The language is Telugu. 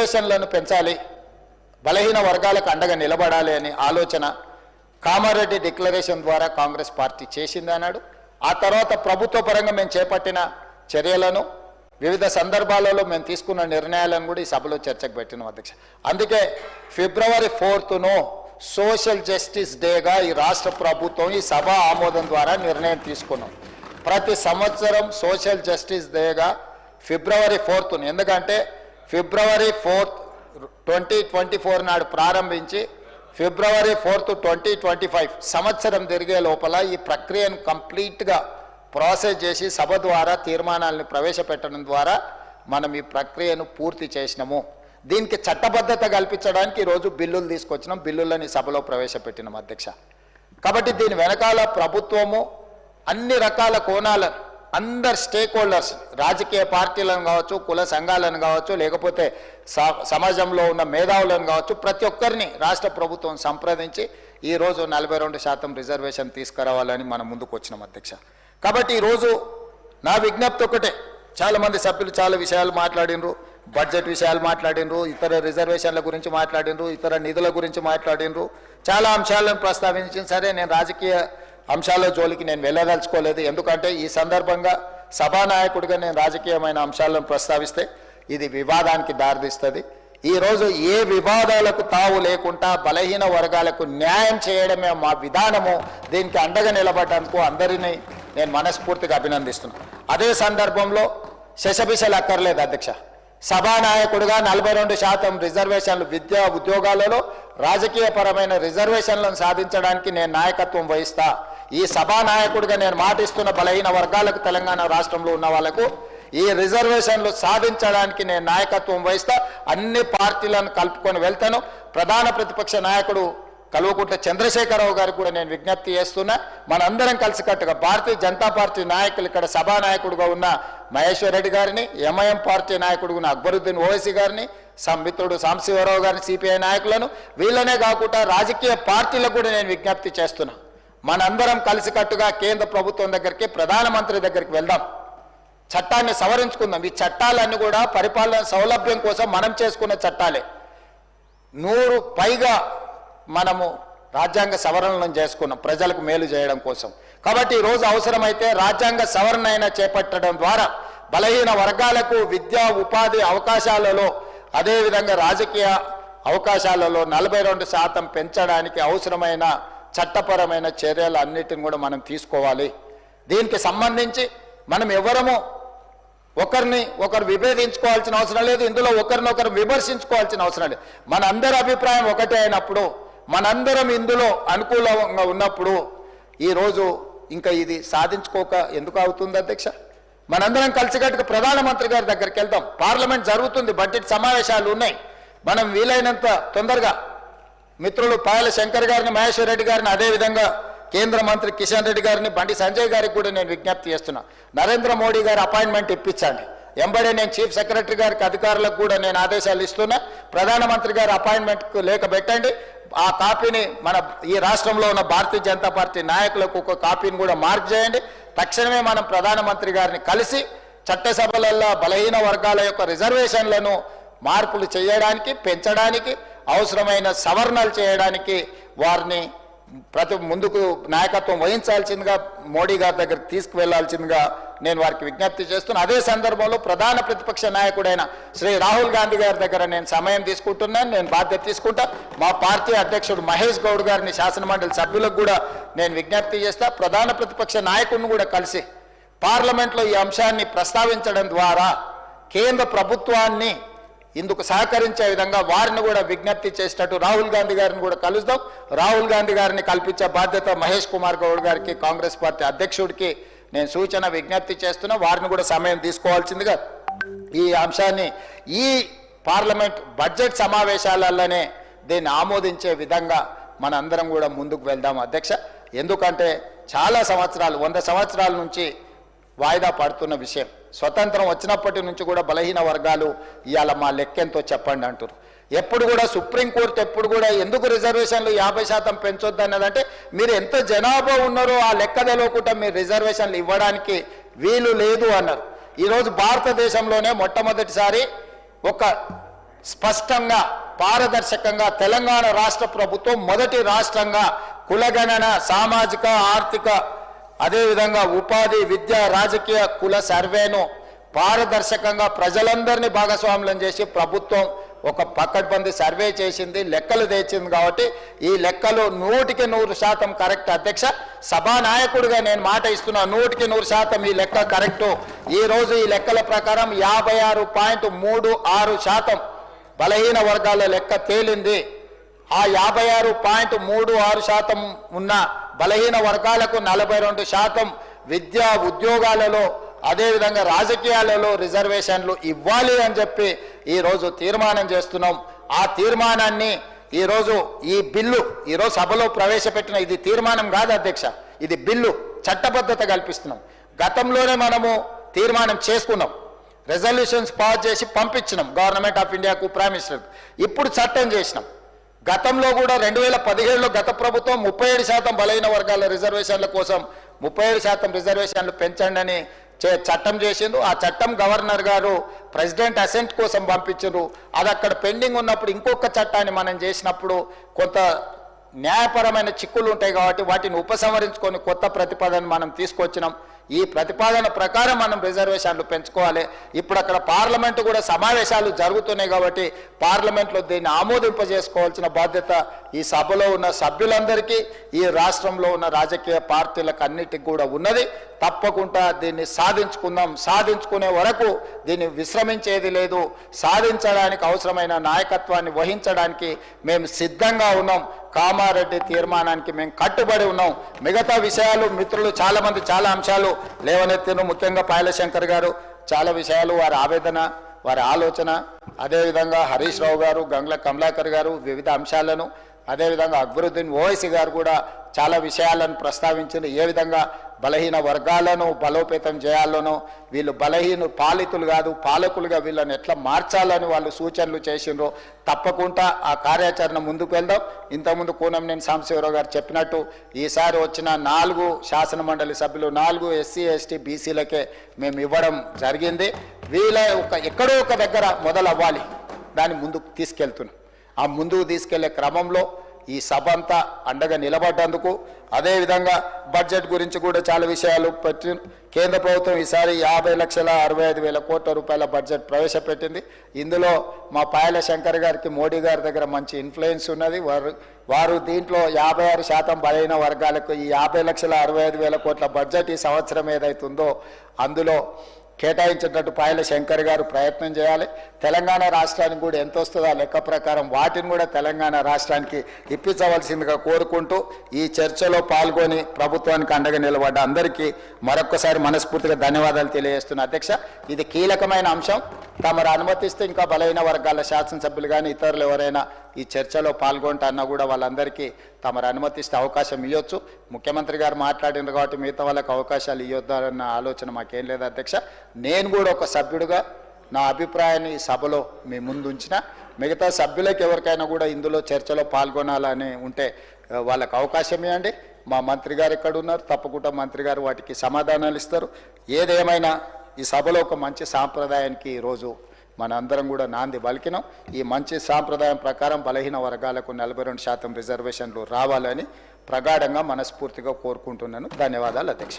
రిజర్వేషన్లను పెంచాలి. బలహీన వర్గాలకు అండగా నిలబడాలి అని ఆలోచన కామారెడ్డి డిక్లరేషన్ ద్వారా కాంగ్రెస్ పార్టీ చేసింది అన్నాడు. ఆ తర్వాత ప్రభుత్వ పరంగా మేము చేపట్టిన చర్యలను వివిధ సందర్భాలలో మేము తీసుకున్న నిర్ణయాలను కూడా ఈ సభలో చర్చకు పెట్టినాం అధ్యక్ష. అందుకే ఫిబ్రవరి ఫోర్త్ను సోషల్ జస్టిస్ డేగా ఈ రాష్ట్ర ప్రభుత్వం ఈ సభ ఆమోదం ద్వారా నిర్ణయం తీసుకున్నాం. ప్రతి సంవత్సరం సోషల్ జస్టిస్ డేగా ఫిబ్రవరి ఫోర్త్ను. ఎందుకంటే February fourth twenty twenty four నాడు ప్రారంభించి February fourth twenty twenty five సంవత్సరం తిరిగే లోపల ఈ ప్రక్రియను కంప్లీట్గా ప్రాసెస్ చేసి సభ ద్వారా తీర్మానాలను ప్రవేశపెట్టడం ద్వారా మనం ఈ ప్రక్రియను పూర్తి చేసినాము. దీనికి చట్టబద్ధత కల్పించడానికి ఈరోజు బిల్లులు తీసుకొచ్చినాం. బిల్లులని సభలో ప్రవేశపెట్టినాం అధ్యక్ష. కాబట్టి దీని వెనకాల ప్రభుత్వము అన్ని రకాల కోణాల అందరు స్టేక్ హోల్డర్స్ రాజకీయ పార్టీలను కావచ్చు కుల సంఘాలను కావచ్చు లేకపోతే స- సమాజంలో ఉన్న మేధావులను కావచ్చు ప్రతి ఒక్కరిని రాష్ట్ర ప్రభుత్వం సంప్రదించి ఈరోజు నలభై రెండు శాతం రిజర్వేషన్ తీసుకురావాలని మనం ముందుకు వచ్చినాం అధ్యక్ష. కాబట్టి ఈరోజు నా విజ్ఞప్తి ఒకటే. చాలా మంది సభ్యులు చాలా విషయాలు మాట్లాడినరు బడ్జెట్ విషయాలు మాట్లాడినరు ఇతర రిజర్వేషన్ల గురించి మాట్లాడినరు ఇతర నిధుల గురించి మాట్లాడినరు. చాలా అంశాలను ప్రస్తావించిన సరే నేను రాజకీయ అంశాల జోలికి నేను వెళ్ళదలుచుకోలేదు. ఎందుకంటే ఈ సందర్భంగా సభానాయకుడిగా నేను రాజకీయమైన అంశాలను ప్రస్తావిస్తే ఇది వివాదానికి దారితీస్తుంది. ఈరోజు ఏ వివాదాలకు తావు లేకుండా బలహీన వర్గాలకు న్యాయం చేయడమే మా విధానము. దీనికి అండగా నిలబడ్డందుకు అందరినీ నేను మనస్ఫూర్తిగా అభినందిస్తున్నాను అదే సందర్భంలో శశబిషలు అక్కర్లేదు అధ్యక్ష. సభానాయకుడిగా నలభై రెండు శాతం రిజర్వేషన్లు విద్యా ఉద్యోగాలలో రాజకీయపరమైన రిజర్వేషన్లను సాధించడానికి నేను నాయకత్వం వహిస్తా. ఈ సభానాయకుడిగా నేను మాటిస్తున్న బలహీన వర్గాలకు తెలంగాణ రాష్ట్రంలో ఉన్న వాళ్ళకు ఈ రిజర్వేషన్లు సాధించడానికి నేను నాయకత్వం వహిస్తా అన్ని పార్టీలను కలుపుకొని వెళ్తాను. ప్రధాన ప్రతిపక్ష నాయకుడు కల్వకుంట్ల చంద్రశేఖరరావు గారికి కూడా నేను విజ్ఞప్తి చేస్తున్నా. మనందరం కలిసికట్టుగా భారతీయ జనతా పార్టీ నాయకులు ఇక్కడ సభా నాయకుడుగా ఉన్న మహేశ్వర్ రెడ్డి గారిని ఎంఐఎం పార్టీ నాయకుడు ఉన్న అక్బరుద్దీన్ ఓవైసీ గారిని సంమిత్రుడు సాంశివరావు గారిని సిపిఐ నాయకులను వీళ్ళనే కాకుండా రాజకీయ పార్టీలకు కూడా నేను విజ్ఞప్తి చేస్తున్నాను మనందరం కలిసికట్టుగా కేంద్ర ప్రభుత్వం దగ్గరికి ప్రధానమంత్రి దగ్గరికి వెళ్దాం. చట్టాన్ని సవరించుకుందాం. ఈ చట్టాలన్నీ కూడా పరిపాలన సౌలభ్యం కోసం మనం చేసుకున్న చట్టాలే. నూరు పైగా మనము రాజ్యాంగ సవరణలను చేసుకున్నాం ప్రజలకు మేలు చేయడం కోసం. కాబట్టి ఈరోజు రోజు అవసరమైతే రాజ్యాంగ సవరణ అయినా చేపట్టడం ద్వారా బలహీన వర్గాలకు విద్యా ఉపాధి అవకాశాలలో అదేవిధంగా రాజకీయ అవకాశాలలో నలభై రెండు శాతం పెంచడానికి అవసరమైన చట్టపరమైన చర్యలు అన్నిటిని కూడా మనం తీసుకోవాలి. దీనికి సంబంధించి మనం ఎవరము ఒకరిని ఒకరు విభేదించుకోవాల్సిన అవసరం లేదు. ఇందులో ఒకరినొకరు విమర్శించుకోవాల్సిన అవసరం లేదు. మన అందరి అభిప్రాయం ఒకటే అయినప్పుడు మనందరం ఇందులో అనుకూలంగా ఉన్నప్పుడు ఈరోజు ఇంకా ఇది సాధించుకోక ఎందుకు అవుతుంది అధ్యక్ష? మనందరం కలిసికట్టుగా ప్రధానమంత్రి గారి దగ్గరికి వెళ్దాం. పార్లమెంట్ జరుగుతుంది బడ్జెట్ సమావేశాలు ఉన్నాయి. మనం వీలైనంత తొందరగా మిత్రులు పాయల శంకర్ గారిని మహేశ్వర్ రెడ్డి గారిని అదేవిధంగా కేంద్ర మంత్రి కిషన్ రెడ్డి గారిని బండి సంజయ్ గారికి కూడా నేను విజ్ఞప్తి చేస్తున్నా. నరేంద్ర మోడీ గారి అపాయింట్మెంట్ ఇప్పించండి. ఎంబడే నేను చీఫ్ సెక్రటరీ గారికి అధికారులకు కూడా నేను ఆదేశాలు ఇస్తున్నా. ప్రధానమంత్రి గారి అపాయింట్మెంట్కు లేక పెట్టండి. ఆ కాపీని మన ఈ రాష్ట్రంలో ఉన్న భారతీయ జనతా పార్టీ నాయకులకు ఒక కాపీని కూడా మార్క్ చేయండి. తక్షణమే మనం ప్రధానమంత్రి గారిని కలిసి చట్టసభలలో బలహీన వర్గాల యొక్క రిజర్వేషన్లను మార్పులు చేయడానికి పెంచడానికి అవసరమైన సవరణలు చేయడానికి వారిని ప్రతి ముందుకు నాయకత్వం వహించాల్సిందిగా మోడీ గారి దగ్గర తీసుకువెళ్ళాల్సిందిగా నేను వారికి విజ్ఞప్తి చేస్తున్నాను అదే సందర్భంలో ప్రధాన ప్రతిపక్ష నాయకుడైన శ్రీ రాహుల్ గాంధీ గారి దగ్గర నేను సమయం తీసుకుంటున్నాను. నేను బాధ్యత తీసుకుంటా. మా పార్టీ అధ్యక్షుడు మహేష్ గౌడ్ గారిని శాసనమండలి సభ్యులకు కూడా నేను విజ్ఞప్తి చేస్తా. ప్రధాన ప్రతిపక్ష నాయకుడిని కూడా కలిసి పార్లమెంట్లో ఈ అంశాన్ని ప్రస్తావించడం ద్వారా కేంద్ర ప్రభుత్వాన్ని ఇందుకు సహకరించే విధంగా వారిని కూడా విజ్ఞప్తి చేసినట్టు రాహుల్ గాంధీ గారిని కూడా కలుద్దాం రాహుల్ గాంధీ గారిని కల్పించే బాధ్యత మహేష్ కుమార్ గౌడ్ గారికి కాంగ్రెస్ పార్టీ అధ్యక్షుడికి నేను సూచన విజ్ఞప్తి చేస్తున్నా. వారిని కూడా సమయం తీసుకోవాల్సిందిగా ఈ అంశాన్ని ఈ పార్లమెంట్ బడ్జెట్ సమావేశాలలోనే దీన్ని ఆమోదించే విధంగా మనందరం కూడా ముందుకు వెళ్దాం అధ్యక్ష. ఎందుకంటే చాలా సంవత్సరాలు వంద సంవత్సరాల నుంచి వాయిదా పడుతున్న విషయం. స్వతంత్రం వచ్చినప్పటి నుంచి కూడా బలహీన వర్గాలు ఇవాళ మా లెక్కెంతో చెప్పండి అంటారు ఎప్పుడు కూడా సుప్రీంకోర్టు ఎప్పుడు కూడా ఎందుకు రిజర్వేషన్లు యాభై శాతం పెంచొద్దు అన్నదంటే మీరు ఎంత జనాభా ఉన్నారో ఆ లెక్క తెలియకుండా మీరు రిజర్వేషన్లు ఇవ్వడానికి వీలు లేదు అన్నారు. ఈరోజు భారతదేశంలోనే మొట్టమొదటిసారి ఒక స్పష్టంగా పారదర్శకంగా తెలంగాణ రాష్ట్ర ప్రభుత్వం మొదటి రాష్ట్రంగా కులగణన సామాజిక ఆర్థిక అదేవిధంగా ఉపాధి విద్య రాజకీయ కుల సర్వేను పారదర్శకంగా ప్రజలందరినీ భాగస్వాములం చేసి ప్రభుత్వం ఒక పక్కడ్బందీ సర్వే చేసింది లెక్కలు తెచ్చింది కాబట్టి ఈ లెక్కలు నూటికి నూరు శాతం కరెక్ట్. అధ్యక్ష సభానాయకుడిగా నేను మాట ఇస్తున్నా నూటికి నూరు శాతం ఈ లెక్క కరెక్టు. ఈరోజు ఈ లెక్కల ప్రకారం యాభై ఆరు పాయింట్ మూడు ఆరు శాతం బలహీన వర్గాల లెక్క తేలింది. ఆ యాభై ఆరు పాయింట్ మూడు ఆరు శాతం ఉన్న బలహీన వర్గాలకు నలభై రెండు శాతం విద్యా ఉద్యోగాలలో అదేవిధంగా రాజకీయాలలో రిజర్వేషన్లు ఇవ్వాలి అని చెప్పి ఈరోజు తీర్మానం చేస్తున్నాం. ఆ తీర్మానాన్ని ఈరోజు ఈ బిల్లు ఈరోజు సభలో ప్రవేశపెట్టిన ఇది తీర్మానం కాదు అధ్యక్ష ఇది బిల్లు చట్టబద్ధత కల్పిస్తున్నాం. గతంలోనే మనము తీర్మానం చేసుకున్నాం. రెజల్యూషన్స్ పాస్ చేసి పంపించినాం గవర్నమెంట్ ఆఫ్ ఇండియాకు ప్రైమ్ మినిస్టర్. ఇప్పుడు చట్టం చేసినాం. గతంలో కూడా రెండు వేల పదిహేడులో గత ప్రభుత్వం ముప్పై ఏడు శాతం బలహీన వర్గాల రిజర్వేషన్ల కోసం ముప్పై ఏడు శాతం రిజర్వేషన్లు పెంచండి అని చే చట్టం చేసిండ్రు. ఆ చట్టం గవర్నర్ గారు ప్రెసిడెంట్ అసెంట్ కోసం పంపించారు అది అక్కడ పెండింగ్ ఉన్నప్పుడు ఇంకొక చట్టాన్ని మనం చేసినప్పుడు కొంత న్యాయపరమైన చిక్కులు ఉంటాయి కాబట్టి వాటిని ఉపసంహరించుకొని కొత్త ప్రతిపాదన మనం తీసుకొచ్చినాం. ఈ ప్రతిపాదన ప్రకారం మనం రిజర్వేషన్లు పెంచుకోవాలి. ఇప్పుడు అక్కడ పార్లమెంటు కూడా సమావేశాలు జరుగుతున్నాయి కాబట్టి పార్లమెంట్లో దీన్ని ఆమోదింపజేసుకోవాల్సిన బాధ్యత ఈ సభలో ఉన్న సభ్యులందరికీ ఈ రాష్ట్రంలో ఉన్న రాజకీయ పార్టీలకు అన్నిటికి కూడా ఉన్నది. తప్పకుండా దీన్ని సాధించుకుందాం. సాధించుకునే వరకు దీన్ని విశ్రమించేది లేదు. సాధించడానికి అవసరమైన నాయకత్వాన్ని వహించడానికి మేము సిద్ధంగా ఉన్నాం. కామారెడ్డి తీర్మానానికి మేము కట్టుబడి ఉన్నాం. మిగతా విషయాలు మిత్రులు చాలా మంది చాలా అంశాలు లేవనెత్తిన ముఖ్యంగా పాయలశంకర్ గారు చాలా విషయాలు వారి ఆవేదన వారి ఆలోచన. అదేవిధంగా హరీష్ రావు గారు గంగ్ల కమలాకర్ గారు వివిధ అంశాలను అదేవిధంగా అక్బరుద్దీన్ ఓవైసీ గారు కూడా చాలా విషయాలను ప్రస్తావించింది. ఏ విధంగా బలహీన వర్గాలను బలోపేతం చేయాలనో వీళ్ళు బలహీన పాలితులు కాదు పాలకులుగా వీళ్ళని ఎట్లా మార్చాలని వాళ్ళు సూచనలు చేసిండ్రో తప్పకుండా ఆ కార్యాచరణ ముందుకు వెళ్దాం. ఇంతకుముందు కూనంనేని సాంబశివరావు గారు చెప్పినట్టు ఈసారి వచ్చిన నాలుగు శాసన మండలి సభ్యులు నాలుగు ఎస్సీ ఎస్టీ బీసీలకే మేము ఇవ్వడం జరిగింది. వీళ్ళ ఒక ఎక్కడో ఒక దగ్గర మొదలవ్వాలి. దాన్ని ముందుకు తీసుకెళ్తున్నాం. ఆ ముందుకు తీసుకెళ్ళే క్రమంలో ఈ సభ అంతా అండగా నిలబడ్డందుకు అదేవిధంగా బడ్జెట్ గురించి కూడా చాలా విషయాలు పెట్టి కేంద్ర ప్రభుత్వం ఈసారి యాభై లక్షల అరవై ఐదు వేల కోట్ల రూపాయల బడ్జెట్ ప్రవేశపెట్టింది. ఇందులో మా పాయల శంకర్ గారికి మోడీ గారి దగ్గర మంచి ఇన్ఫ్లుయెన్స్ ఉన్నది. వారు వారు దీంట్లో యాభై ఆరు శాతం బలైన వర్గాలకు ఈ యాభై లక్షల అరవై ఐదు వేల కోట్ల బడ్జెట్ ఈ సంవత్సరం ఏదైతుందో అందులో కేటాయించినట్టు పాయల శంకర్ గారు ప్రయత్నం చేయాలి. తెలంగాణ రాష్ట్రానికి కూడా ఎంత వస్తుందో లెక్క ప్రకారం వాటిని కూడా తెలంగాణ రాష్ట్రానికి ఇప్పించవలసిందిగా కోరుకుంటూ ఈ చర్చలో పాల్గొని ప్రభుత్వానికి అండగా నిలబడ్డ అందరికీ మరొక్కసారి మనస్ఫూర్తిగా ధన్యవాదాలు తెలియజేస్తున్న అధ్యక్ష. ఇది కీలకమైన అంశం. తమరు అనుమతిస్తే ఇంకా బలైన వర్గాల శాసనసభ్యులు కానీ ఇతరులు ఎవరైనా ఈ చర్చలో పాల్గొంటన్నా కూడా వాళ్ళందరికీ తమరు అనుమతిస్తే అవకాశం ఇవ్వచ్చు ముఖ్యమంత్రి గారు మాట్లాడినారు కాబట్టి మిగతా వాళ్ళకి అవకాశాలు ఇవ్వద్దన్న ఆలోచన మాకేం లేదు అధ్యక్ష. నేను కూడా ఒక సభ్యుడిగా నా అభిప్రాయాన్ని ఈ సభలో మీ ముందు ఉంచిన. మిగతా సభ్యులకు ఎవరికైనా కూడా ఇందులో చర్చలో పాల్గొనాలని ఉంటే వాళ్ళకు వాళ్ళకి అవకాశం ఇవ్వండి. మా మంత్రి గారు ఎక్కడ ఉన్నారు. తప్పకుండా మంత్రి గారు వాటికి సమాధానాలు ఇస్తారు. ఏదేమైనా ఈ సభలో ఒక మంచి సాంప్రదాయానికి ఈరోజు మనందరం కూడా నాంది పలికినాం. ఈ మంచి సాంప్రదాయం ప్రకారం బలహీన వర్గాలకు నలభై రెండు శాతం రిజర్వేషన్లు రావాలని ప్రగాఢంగా మనస్ఫూర్తిగా కోరుకుంటున్నాను. ధన్యవాదాలు అధ్యక్ష.